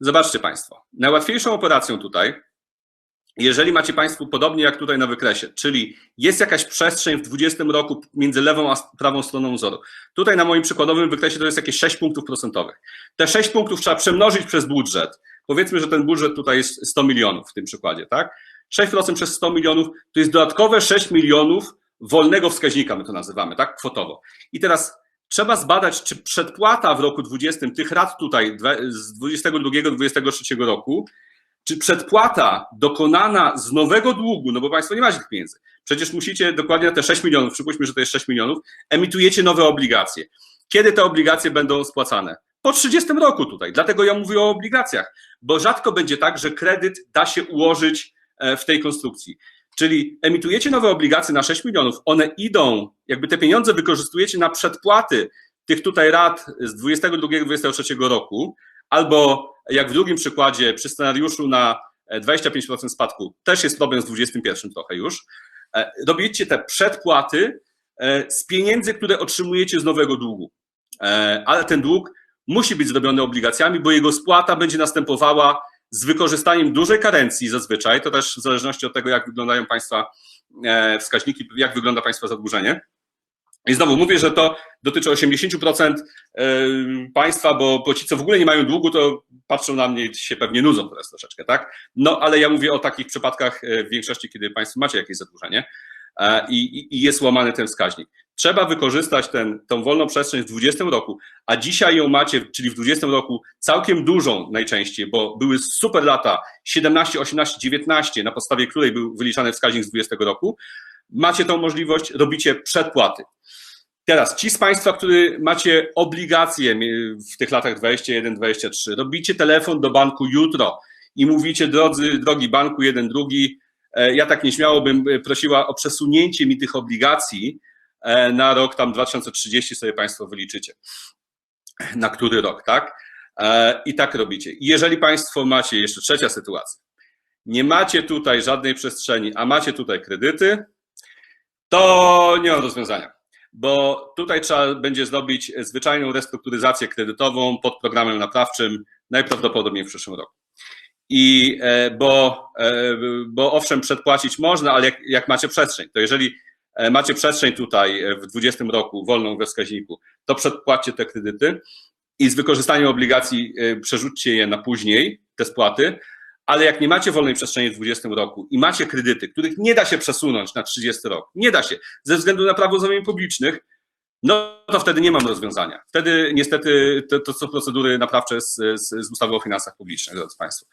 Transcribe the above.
Zobaczcie Państwo, najłatwiejszą operacją tutaj, jeżeli macie Państwo podobnie jak tutaj na wykresie, czyli jest jakaś przestrzeń w 20 roku między lewą a prawą stroną wzoru. Tutaj na moim przykładowym wykresie to jest jakieś 6 punktów procentowych. Te 6 punktów trzeba przemnożyć przez budżet. Powiedzmy, że ten budżet tutaj jest 100 milionów w tym przykładzie, tak? 6% przez 100 milionów to jest dodatkowe 6 milionów wolnego wskaźnika, my to nazywamy, tak? Kwotowo. I teraz trzeba zbadać, czy przedpłata w roku 20 tych rat tutaj z 22-23 roku, czy przedpłata dokonana z nowego długu, no bo Państwo nie macie tych pieniędzy, przecież musicie dokładnie te 6 milionów, przypuśćmy, że to jest 6 milionów, emitujecie nowe obligacje. Kiedy te obligacje będą spłacane? Po 30 roku tutaj. Dlatego ja mówię o obligacjach, bo rzadko będzie tak, że kredyt da się ułożyć w tej konstrukcji. Czyli emitujecie nowe obligacje na 6 milionów, one idą, jakby te pieniądze wykorzystujecie na przedpłaty tych tutaj rat z 22-23 roku, albo jak w drugim przykładzie przy scenariuszu na 25% spadku, też jest problem z 21 trochę już, robicie te przedpłaty z pieniędzy, które otrzymujecie z nowego długu. Ale ten dług musi być zrobiony obligacjami, bo jego spłata będzie następowała z wykorzystaniem dużej karencji zazwyczaj, to też w zależności od tego, jak wyglądają Państwa wskaźniki, jak wygląda Państwa zadłużenie. I znowu mówię, że to dotyczy 80% państwa, bo, bo ci, co w ogóle nie mają długu, to patrzą na mnie i się pewnie nudzą teraz troszeczkę, tak? No, ale ja mówię o takich przypadkach w większości, kiedy Państwo macie jakieś zadłużenie i, i jest łamany ten wskaźnik. Trzeba wykorzystać ten, tą wolną przestrzeń w 20 roku, a dzisiaj ją macie, czyli w 20 roku, całkiem dużą najczęściej, bo były super lata 17, 18, 19, na podstawie której był wyliczany wskaźnik z 20 roku. Macie tą możliwość, robicie przedpłaty. Teraz ci z Państwa, którzy macie obligacje w tych latach 21, 23, robicie telefon do banku jutro i mówicie, drodzy, drogi banku, jeden, drugi, ja tak nieśmiało bym prosiła o przesunięcie mi tych obligacji na rok tam 2030 sobie Państwo wyliczycie. Na który rok, tak? I tak robicie. I jeżeli Państwo macie, jeszcze trzecia sytuacja, nie macie tutaj żadnej przestrzeni, a macie tutaj kredyty, to nie ma rozwiązania bo tutaj trzeba będzie zrobić zwyczajną restrukturyzację kredytową pod programem naprawczym, najprawdopodobniej w przyszłym roku. I bo, bo owszem, przedpłacić można, ale jak, jak macie przestrzeń, to jeżeli macie przestrzeń tutaj w 20 roku wolną we wskaźniku, to przedpłaćcie te kredyty i z wykorzystaniem obligacji przerzućcie je na później, te spłaty, ale jak nie macie wolnej przestrzeni w 20 roku i macie kredyty, których nie da się przesunąć na 30 rok, nie da się, ze względu na prawo zamówień publicznych, no to wtedy nie mam rozwiązania. Wtedy niestety to, to są procedury naprawcze z, z, z ustawy o finansach publicznych, drodzy Państwo.